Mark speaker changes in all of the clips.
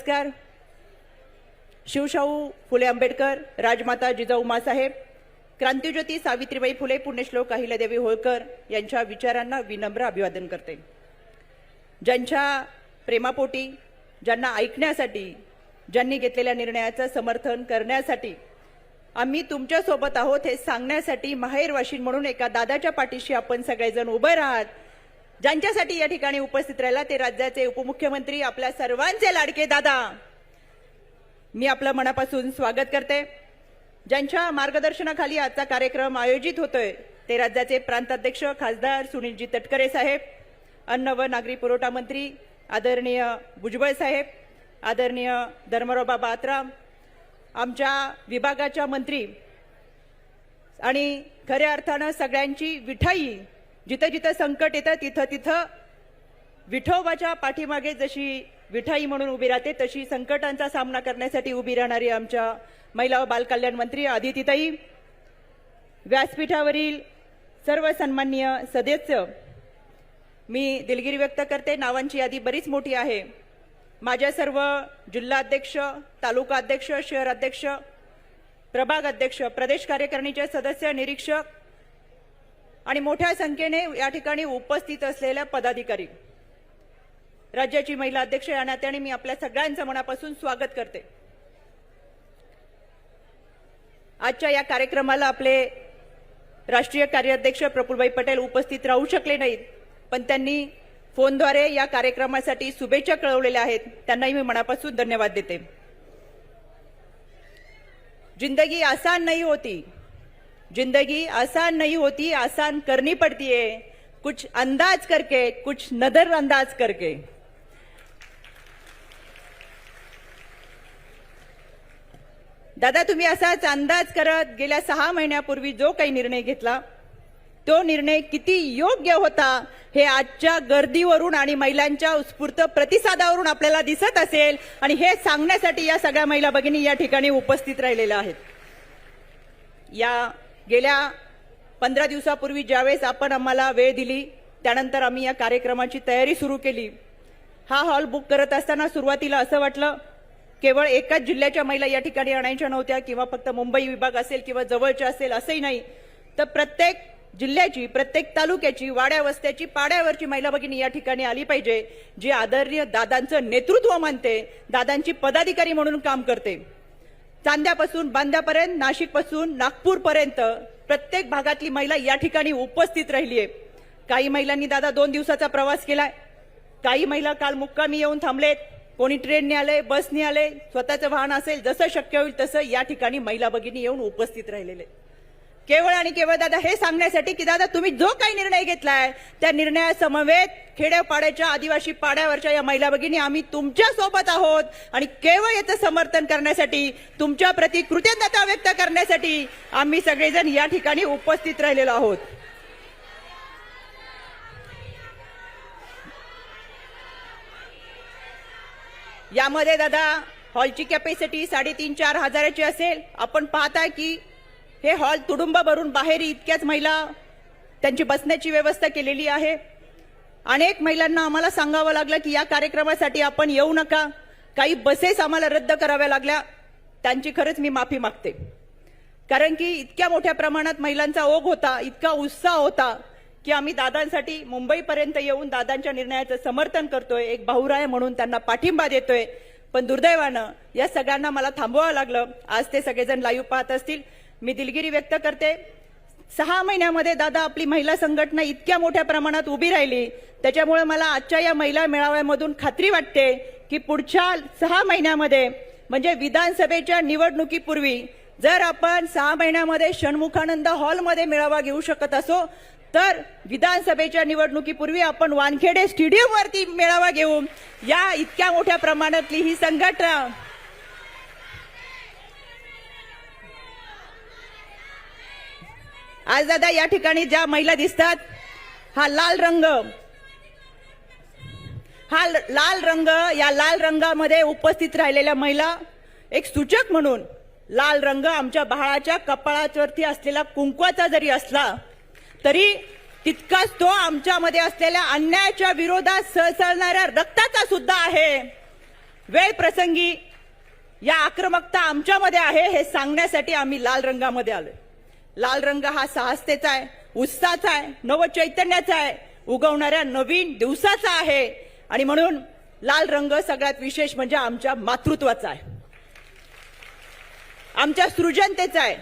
Speaker 1: पुरस्कार शिवशाहू फुले आंबेडकर राजमाता जिजाऊ मासाहेब क्रांतिज्योती सावित्रीबाई फुले पुण्यश्लोक अहिल्यादेवी होळकर यांच्या विचारांना विनम्र अभिवादन करते. ज्यांच्या प्रेमापोटी ज्यांना ऐकण्यासाठी ज्यांनी घेतलेल्या निर्णयाचं समर्थन करण्यासाठी आम्ही तुमच्यासोबत आहोत हे सांगण्यासाठी माहेरवाशी म्हणून एका दादाच्या पाठीशी आपण सगळेजण उभे राहत ज्यांच्यासाठी या ठिकाणी उपस्थित राहिला ते राज्याचे उपमुख्यमंत्री आपल्या सर्वांचे लाडके दादा. मी आपलं मनापासून स्वागत करते. ज्यांच्या मार्गदर्शनाखाली आजचा कार्यक्रम आयोजित होतोय ते राज्याचे प्रांताध्यक्ष खासदार सुनीलजी तटकरे साहेब अन्न व नागरी पुरवठा मंत्री आदरणीय भुजबळ साहेब आदरणीय धर्मराव बाबा आत्राम आमच्या विभागाच्या मंत्री आणि खऱ्या अर्थानं सगळ्यांची विठाई जिथं जिथं संकट येतं तिथं तिथं विठोबाच्या पाठीमागे जशी विठाई म्हणून उभी राहते तशी संकटांचा सामना करण्यासाठी उभी राहणारी आमच्या महिला व बालकल्याण मंत्री आदितीताई व्यासपीठावरील सर्व सन्माननीय सदस्य मी दिलगिरी व्यक्त करते. नावांची यादी बरीच मोठी आहे. माझ्या सर्व जिल्हाध्यक्ष तालुका अध्यक्ष शहर अध्यक्ष प्रभाग अध्यक्ष प्रदेश कार्यकारिणीचे सदस्य निरीक्षक आणि मोठ्या संख्येने या ठिकाणी उपस्थित असलेल्या पदाधिकारी. राज्याची महिला अध्यक्ष या नात्याने मी आपल्या सगळ्यांचं मनापासून स्वागत करते. आजच्या या कार्यक्रमाला आपले राष्ट्रीय कार्याध्यक्ष प्रफुलभाई पटेल उपस्थित राहू शकले नाहीत पण त्यांनी फोनद्वारे या कार्यक्रमासाठी शुभेच्छा कळवलेल्या आहेत त्यांनाही मी मनापासून धन्यवाद देते. जिंदगी आसान नाही होती जिंदगी आसान नहीं होती आसान करनी पड़ती है। कुछ अंदाज करके कुछ नदर अंदाज करके। दादा तुम्ही असाच अंदाज करत गेल्या सहा महिन्यापूर्वी जो काही निर्णय घेतला तो निर्णय किती योग्य होता हे आजच्या गर्दीवरून आणि महिलांच्या उत्स्फूर्त प्रतिसादावरून आपल्याला दिसत असेल आणि हे सांगण्यासाठी या सगळ्या महिला भगिनी या ठिकाणी उपस्थित राहिलेल्या आहेत. या गेल्या पंधरा दिवसापूर्वी ज्यावेळेस आपण आम्हाला वेळ दिली त्यानंतर आम्ही या कार्यक्रमाची तयारी सुरू केली. हा हॉल बुक करत असताना सुरुवातीला असं वाटलं केवळ एकाच जिल्ह्याच्या महिला या ठिकाणी आणायच्या नव्हत्या किंवा फक्त मुंबई विभाग असेल किंवा जवळच्या असेल असंही नाही. तर प्रत्येक जिल्ह्याची प्रत्येक तालुक्याची वाड्या वस्त्याची पाड्यावरची महिला भगिनी या ठिकाणी आली पाहिजे जी आदरणीय दादांचं नेतृत्व मानते दादांची पदाधिकारी म्हणून काम करते. चांद्यापासून बांद्यापर्यंत नाशिकपासून नागपूरपर्यंत प्रत्येक भागातली महिला या ठिकाणी उपस्थित राहिली आहे काही महिलांनी दादा दोन दिवसाचा प्रवास केलाय. काही महिला काल मुक्कामी येऊन थांबलेत. कोणी ट्रेनने आले बसने आले स्वतःचं वाहन असेल जसं शक्य होईल तसं या ठिकाणी महिला भगिनी येऊन उपस्थित राहिलेले. केवळ आणि केवळ दादा हे सांगण्यासाठी की दादा तुम्ही जो काही निर्णय घेतलाय त्या निर्णयासमवेत खेड्यापाड्याच्या आदिवासी पाड्यावरच्या या महिला भगिनी आम्ही तुमच्यासोबत आहोत. आणि केवळ याचं समर्थन करण्यासाठी तुमच्या प्रती कृतज्ञता व्यक्त करण्यासाठी आम्ही सगळेजण या ठिकाणी उपस्थित राहिलेलो आहोत. यामध्ये दादा हॉलची कॅपॅसिटी साडेतीन चार हजाराची असेल. आपण पाहताय की हे हॉल तुडुंब भरून बाहेर इतक्याच महिला त्यांची बसण्याची व्यवस्था केलेली आहे. अनेक महिलांना आम्हाला सांगावं लागलं की या कार्यक्रमासाठी आपण येऊ नका. काही बसेस आम्हाला रद्द कराव्या लागल्या. त्यांची खरंच मी माफी मागते. कारण की इतक्या मोठ्या प्रमाणात महिलांचा ओघ होता इतका उत्साह होता की आम्ही दादांसाठी मुंबईपर्यंत येऊन दादांच्या निर्णयाचं समर्थन करतोय. एक भाऊराय म्हणून त्यांना पाठिंबा देतोय. पण दुर्दैवानं या सगळ्यांना मला थांबवावं लागलं. आज ते सगळेजण लाईव्ह पाहत असतील. मी दिलगिरी व्यक्त करते. सहा महिन्यामध्ये दादा आपली महिला संघटना इतक्या मोठ्या प्रमाणात उभी राहिली. त्याच्यामुळे मला आजच्या या महिला मेळाव्यामधून खात्री वाटते की पुढच्या सहा महिन्यामध्ये म्हणजे विधानसभेच्या निवडणुकीपूर्वी जर आपण सहा महिन्यामध्ये षण्मुखानंद हॉलमध्ये मेळावा घेऊ शकत असो तर विधानसभेच्या निवडणुकीपूर्वी आपण वानखेडे स्टेडियमवरती मेळावा घेऊ. या इतक्या मोठ्या प्रमाणातली ही संघटना आज दादा या ठिकाणी ज्या महिला दिसतात हा लाल रंग. हा लाल रंग या लाल रंगामध्ये उपस्थित राहिलेल्या महिला एक सूचक म्हणून लाल रंग आमच्या बाळाच्या कपाळावरती असलेला कुंकवाचा जरी असला तरी तितकाच तो आमच्यामध्ये असलेल्या अन्यायाच्या विरोधात सळसळणाऱ्या रक्ताचा सुद्धा आहे. वेळ प्रसंगी या आक्रमकता आमच्यामध्ये आहे हे सांगण्यासाठी आम्ही लाल रंगामध्ये आलोय. लाल रंग हा साहसतेचा आहे उत्साहाचा आहे नवचैतन्याचा आहे. उगवणाऱ्या नवीन दिवसाचा आहे. आणि म्हणून लाल रंग सगळ्यात विशेष म्हणजे आमच्या मातृत्वाचा आहे. आमच्या सृजनतेचा आहे.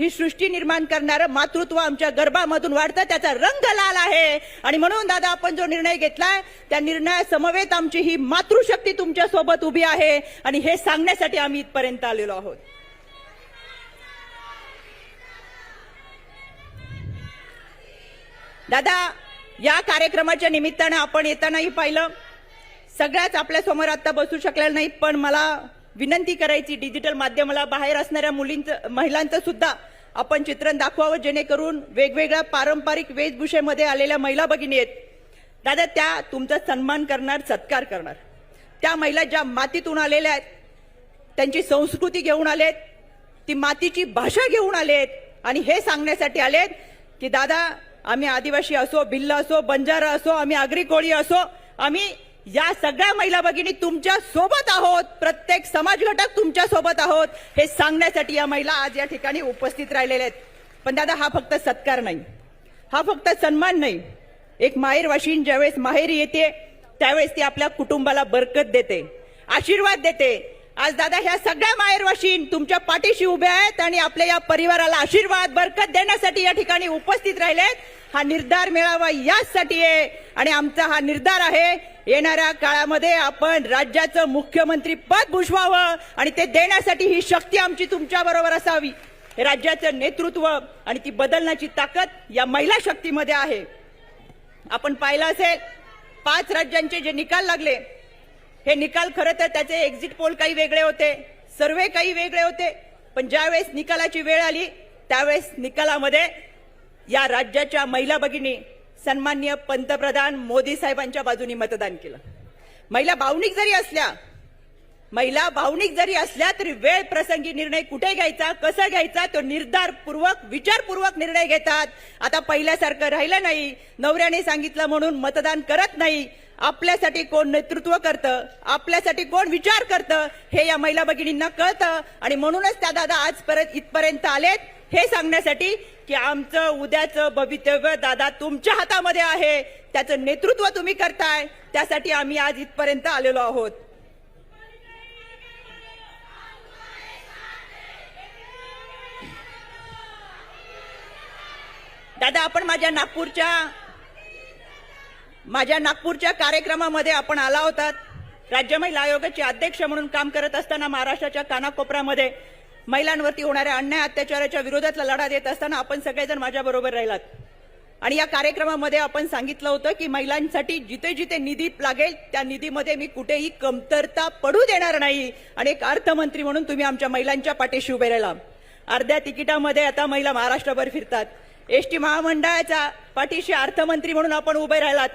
Speaker 1: ही सृष्टी निर्माण करणारं मातृत्व आमच्या गर्भामधून वाढतं त्याचा रंग लाल आहे. आणि म्हणून दादा आपण जो निर्णय घेतलाय त्या निर्णयासमवेत आमची ही मातृशक्ती तुमच्यासोबत उभी आहे. आणि हे सांगण्यासाठी आम्ही इथपर्यंत आलेलो आहोत. दादा या कार्यक्रमाच्या निमित्तानं आपण येतानाही पाहिलं. सगळ्याच आपल्यासमोर आत्ता बसू शकल्या नाहीत पण मला विनंती करायची डिजिटल माध्यमाला बाहेर असणाऱ्या मुलींचं महिलांचं सुद्धा आपण चित्रण दाखवावं जेणेकरून वेगवेगळ्या पारंपरिक वेशभूषेमध्ये आलेल्या महिला भगिनी आहेत. दादा त्या तुमचा सन्मान करणार सत्कार करणार. त्या महिला ज्या मातीतून आलेल्या आहेत त्यांची संस्कृती घेऊन आलेत ती मातीची भाषा घेऊन आलेत आणि हे सांगण्यासाठी आलेत की दादा आम्ही आदिवासी असो भिल्ल असो बंजारा असो आम्ही आगरी कोळी असो आम्ही या सगळ्या महिला भगिनी तुमच्यासोबत आहोत. प्रत्येक समाज घटक तुमच्यासोबत आहोत. हे सांगण्यासाठी या महिला आज या ठिकाणी उपस्थित राहिलेल्या आहेत. पण दादा हा फक्त सत्कार नाही. हा फक्त सन्मान नाही. एक माहेर वाशीन ज्यावेळेस माहेरी येते त्यावेळेस ती आपल्या कुटुंबाला बरकत देते आशीर्वाद देते. आज दादा ह्या सगळ्या माहेरवाशीन तुमच्या पाठीशी उभ्या आहेत आणि आपल्या या परिवाराला आशीर्वाद बरकत देण्यासाठी या ठिकाणी उपस्थित राहिलेत. हा निर्धार मिळावा याचसाठी आहे आणि आमचा हा निर्धार आहे येणाऱ्या काळामध्ये आपण राज्याचं मुख्यमंत्री पद भूषवावं आणि ते देण्यासाठी ही शक्ती आमची तुमच्या बरोबर असावी. राज्याचं नेतृत्व आणि ती बदलण्याची ताकद या महिला शक्तीमध्ये आहे. आपण पाहिलं असेल पाच राज्यांचे जे निकाल लागले हे निकाल खरं तर त्याचे एक्झिट पोल काही वेगळे होते. सर्वे काही वेगळे होते. पण ज्यावेळेस निकालाची वेळ आली त्यावेळेस निकालामध्ये या राज्याच्या महिला भगिनी सन्मान्य पंतप्रधान मोदी साहेबांच्या बाजूनी मतदान केलं. महिला भावनिक जरी असल्या महिला भावनिक जरी असल्या तरी वेळ प्रसंगी निर्णय कुठे घ्यायचा कसा घ्यायचा तो निर्धारपूर्वक विचारपूर्वक निर्णय घेतात. आता पहिल्यासारखं राहिलं नाही. नवऱ्याने सांगितलं म्हणून मतदान करत नाही. आपल्यासाठी कोण नेतृत्व करतं? आपल्यासाठी कोण विचार करतं? हे या महिला भगिनींना कळतं. आणि म्हणूनच त्या दादा आज परत इथपर्यंत आलेत. हे सांगण्यासाठी की आमचं उद्याचं भवितव्य दादा तुमच्या हातामध्ये आहे. त्याचं नेतृत्व तुम्ही करताय. त्यासाठी आम्ही आज इथपर्यंत आलेलो आहोत. दादा आपण माझ्या नागपूरच्या माझ्या नागपूरच्या कार्यक्रमामध्ये आपण आला होतात. राज्य महिला आयोगाचे अध्यक्ष म्हणून काम करत असताना महाराष्ट्राच्या कानाकोपऱ्यामध्ये महिलांवरती होणाऱ्या अन्याय अत्याचाराच्या विरोधातला लढा देत असताना आपण सगळेजण माझ्याबरोबर राहिलात. आणि या कार्यक्रमामध्ये आपण सांगितलं होतं की महिलांसाठी जिथे जिथे निधी लागेल त्या निधीमध्ये मी कुठेही कमतरता पडू देणार नाही. आणि एक अर्थमंत्री म्हणून तुम्ही आमच्या महिलांच्या पाठीशी उभे राहिला. अर्ध्या तिकिटामध्ये आता महिला महाराष्ट्रभर फिरतात. एसटी महामंडळाच्या पाठीशी अर्थमंत्री म्हणून आपण उभे राहिलात.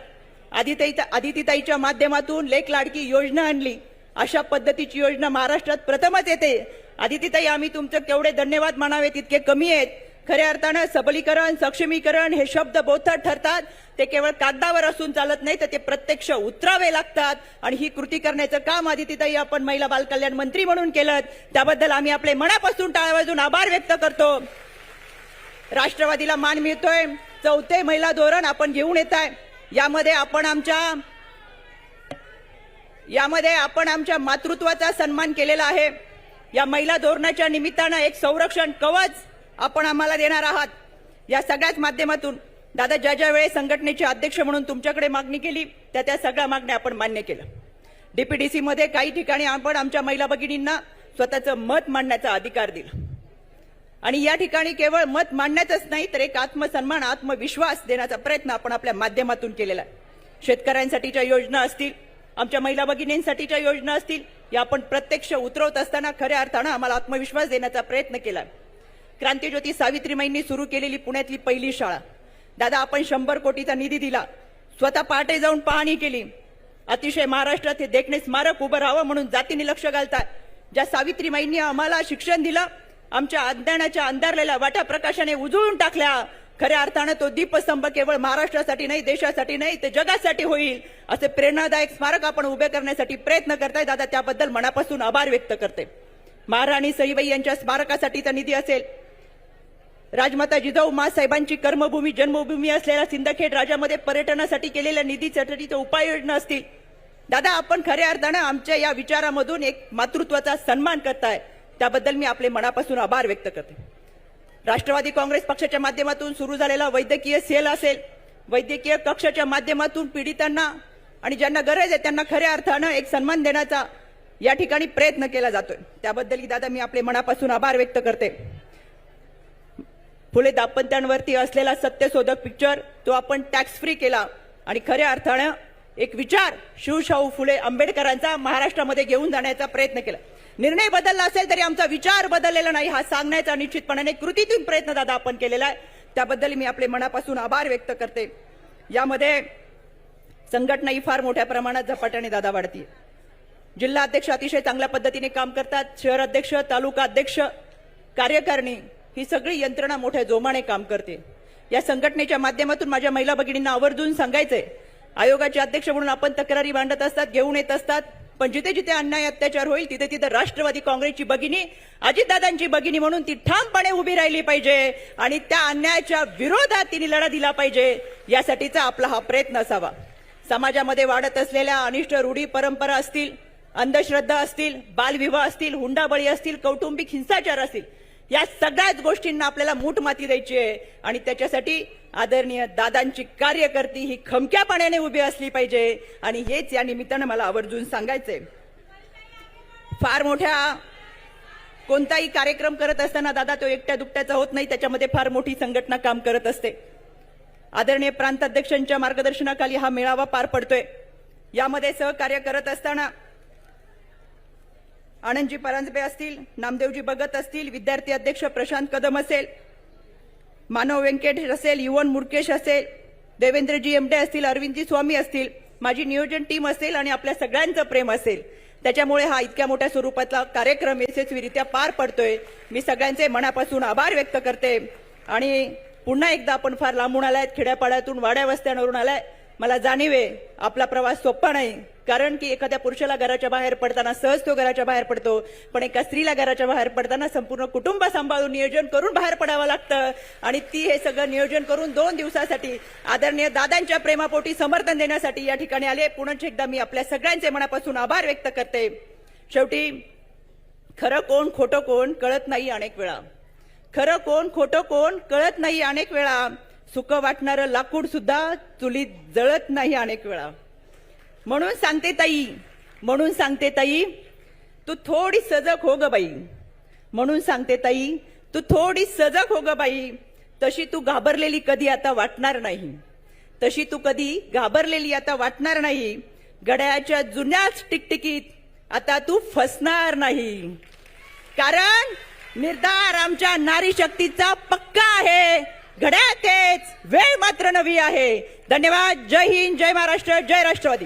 Speaker 1: आदिताई आदितीताईच्या माध्यमातून लेख लाडकी योजना आणली. अशा पद्धतीची योजना महाराष्ट्रात प्रथमच येते. आदितीताई आम्ही तुमचं केवढे धन्यवाद मानावे तितके कमी आहेत. खऱ्या अर्थानं सबलीकरण सक्षमीकरण हे शब्द बोथट ठरतात. ते केवळ कागदावर असून चालत नाही तर ते प्रत्यक्ष उतरावे लागतात. आणि ही कृती करण्याचं काम आदितीताई आपण महिला बालकल्याण मंत्री म्हणून केलं त्याबद्दल आम्ही आपले मनापासून टाळावाजून आभार व्यक्त करतो. राष्ट्रवादीला मान मिळतोय. चौथे महिला धोरण आपण घेऊन येत आहे यामध्ये आपण आमच्या यामध्ये आपण आमच्या मातृत्वाचा सन्मान केलेला आहे. या महिला धोरणाच्या निमित्तानं एक संरक्षण कवच आपण आम्हाला देणार आहात. या सगळ्याच माध्यमातून दादा ज्या ज्या वेळेस संघटनेचे अध्यक्ष म्हणून तुमच्याकडे मागणी केली त्या त्या सगळ्या मागण्या आपण मान्य केलं डीपीडीसीमध्ये काही ठिकाणी आपण आमच्या महिला भगिनींना स्वतःचं मत मांडण्याचा अधिकार दिला. आणि या ठिकाणी केवळ मत मांडण्याचंच नाही तर एक आत्मसन्मान आत्मविश्वास देण्याचा प्रयत्न आपण आपल्या माध्यमातून केलेला आहे. शेतकऱ्यांसाठीच्या योजना असतील आमच्या महिला भगिनींसाठीच्या योजना असतील या आपण प्रत्यक्ष उतरवत असताना खऱ्या अर्थानं आम्हाला आत्मविश्वास देण्याचा प्रयत्न केला क्रांतीज्योती सावित्रीमाईंनी सुरू केलेली पुण्यातली पहिली शाळा. दादा आपण शंभर कोटीचा निधी दिला. स्वतः पहाटे जाऊन पाहणी केली. अतिशय महाराष्ट्रात हे देखणे स्मारक उभं राहावं म्हणून जातीने लक्ष घालतात ज्या सावित्रीमाईंनी आम्हाला शिक्षण दिलं आमच्या अज्ञानाच्या अंधारलेल्या वाटा प्रकाशाने उजळून टाकल्या. खऱ्या अर्थानं तो दीपस्तंभ केवळ महाराष्ट्रासाठी नाही देशासाठी नाही ते जगासाठी होईल असे प्रेरणादायक स्मारक आपण उभे करण्यासाठी प्रयत्न करताय. दादा त्याबद्दल मनापासून आभार व्यक्त करते. महाराणी सईबाई यांच्या स्मारकासाठीचा निधी असेल. राजमाता जिजाऊ मासाहेबांची कर्मभूमी जन्मभूमी असलेल्या सिंदखेड राजामध्ये पर्यटनासाठी केलेल्या निधीसाठीच्या उपाययोजना असतील. दादा आपण खऱ्या अर्थानं आमच्या या विचारामधून एक मातृत्वाचा सन्मान करताय. त्याबद्दल मी आपले मनापासून आभार व्यक्त करते. राष्ट्रवादी काँग्रेस पक्षाच्या माध्यमातून सुरू झालेला वैद्यकीय सेल असेल वैद्यकीय कक्षाच्या माध्यमातून पीडितांना आणि ज्यांना गरज आहे त्यांना खऱ्या अर्थानं एक सन्मान देण्याचा या ठिकाणी प्रयत्न केला जातोय. त्याबद्दल दादा मी आपले मनापासून आभार व्यक्त करते. फुले दाम्पत्यांवरती असलेला सत्यशोधक पिक्चर तो आपण टॅक्स फ्री केला आणि खऱ्या अर्थानं एक विचार शिवशाहू फुले आंबेडकरांचा महाराष्ट्रामध्ये घेऊन जाण्याचा प्रयत्न केला. निर्णय बदलला असेल तरी आमचा विचार बदललेला नाही. हा सांगण्याचा निश्चितपणाने कृतीतून प्रयत्न दादा आपण केलेला आहे. त्याबद्दल मी आपले मनापासून आभार व्यक्त करते. यामध्ये संघटना ही फार मोठ्या प्रमाणात झपाट्याने दादा वाढती जिल्हा अध्यक्ष अतिशय चांगल्या पद्धतीने काम करतात. शहर अध्यक्ष तालुका अध्यक्ष कार्यकारिणी ही सगळी यंत्रणा मोठ्या जोमाने काम करते. या संघटनेच्या माध्यमातून माझ्या महिला भगिनींना आवर्जून सांगायचंय. आयोगाचे अध्यक्ष म्हणून आपण तक्रारी मांडत असतात घेऊन येत असतात. म्हणजे पण जिथे जिथे अन्याय अत्याचार होईल तिथे तिथे राष्ट्रवादी काँग्रेसची भगिनी अजितदादांची भगिनी म्हणून ती ठामपणे उभी राहिली पाहिजे आणि त्या अन्यायाच्या विरोधात तिने लढा दिला पाहिजे यासाठीचा आपला हा प्रयत्न असावा. समाजामध्ये वाढत असलेल्या अनिष्ट रूढी परंपरा असतील अंधश्रद्धा असतील बालविवाह असतील हुंडाबळी असतील कौटुंबिक हिंसाचार असतील या सगळ्याच गोष्टींना आपल्याला मूठ माती द्यायची आहे. आणि त्याच्यासाठी आदरणीय दादांची कार्यकर्ती ही खमक्या पाण्याने उभी असली पाहिजे. आणि हेच या निमित्तानं मला आवर्जून सांगायचंय. फार मोठ्या कोणताही कार्यक्रम करत असताना दादा तो एकट्या दुकट्याचा होत नाही. त्याच्यामध्ये फार मोठी संघटना काम करत असते. आदरणीय प्रांताध्यक्षांच्या मार्गदर्शनाखाली हा मेळावा पार पडतोय. यामध्ये सहकार्य करत असताना आनंदजी परांजपे असतील नामदेवजी भगत असतील विद्यार्थी अध्यक्ष प्रशांत कदम असेल मानव व्यंकटेश असेल युवन मुरकेश असेल देवेंद्रजी एमडे असतील अरविंदजी स्वामी असतील माझी नियोजन टीम असेल आणि आपल्या सगळ्यांचं प्रेम असेल. त्याच्यामुळे हा इतक्या मोठ्या स्वरूपातला कार्यक्रम यशस्वीरित्या पार पडतोय. मी सगळ्यांचे मनापासून आभार व्यक्त करते. आणि पुन्हा एकदा आपण फार लांबून आलाय खेड्यापाड्यातून वाड्या वस्त्यांवरून आलाय. मला जाणीव आहे आपला प्रवास सोपा नाही. कारण की एखाद्या पुरुषाला घराच्या बाहेर पडताना सहज तो घराच्या बाहेर पडतो पण एका स्त्रीला घराच्या बाहेर पडताना संपूर्ण कुटुंब सांभाळून नियोजन करून बाहेर पडावं लागतं. आणि ती हे सगळं नियोजन करून दोन दिवसासाठी आदरणीय दादांच्या प्रेमापोटी समर्थन देण्यासाठी या ठिकाणी आले. पुन्हा एकदा मी आपल्या सगळ्यांचे मनापासून आभार व्यक्त करते. शेवटी खरं कोण खोटं कोण कळत नाही अनेक वेळा. खरं कोण खोटं कोण कळत नाही अनेक वेळा. सुख वाटणारं लाकूड सुद्धा चुलीत जळत नाही अनेक वेळा. म्हणून सांगते ताई म्हणून सांगते ताई तू थोडी सजग हो ग बाई. म्हणून सांगते ताई तू थोडी सजग हो ग बाई. तशी तू घाबरलेली कधी आता वाटणार नाही. तशी तू कधी घाबरलेली आता वाटणार नाही. गड्याच्या जुन्याच टिकटिकीत आता तू फसणार नाही. कारण निर्धार आमच्या नारी शक्तीचा पक्का आहे. घड्या तेच वेळ मात्र नवी आहे. धन्यवाद. जय हिंद. जय महाराष्ट्र. जय राष्ट्रवादी.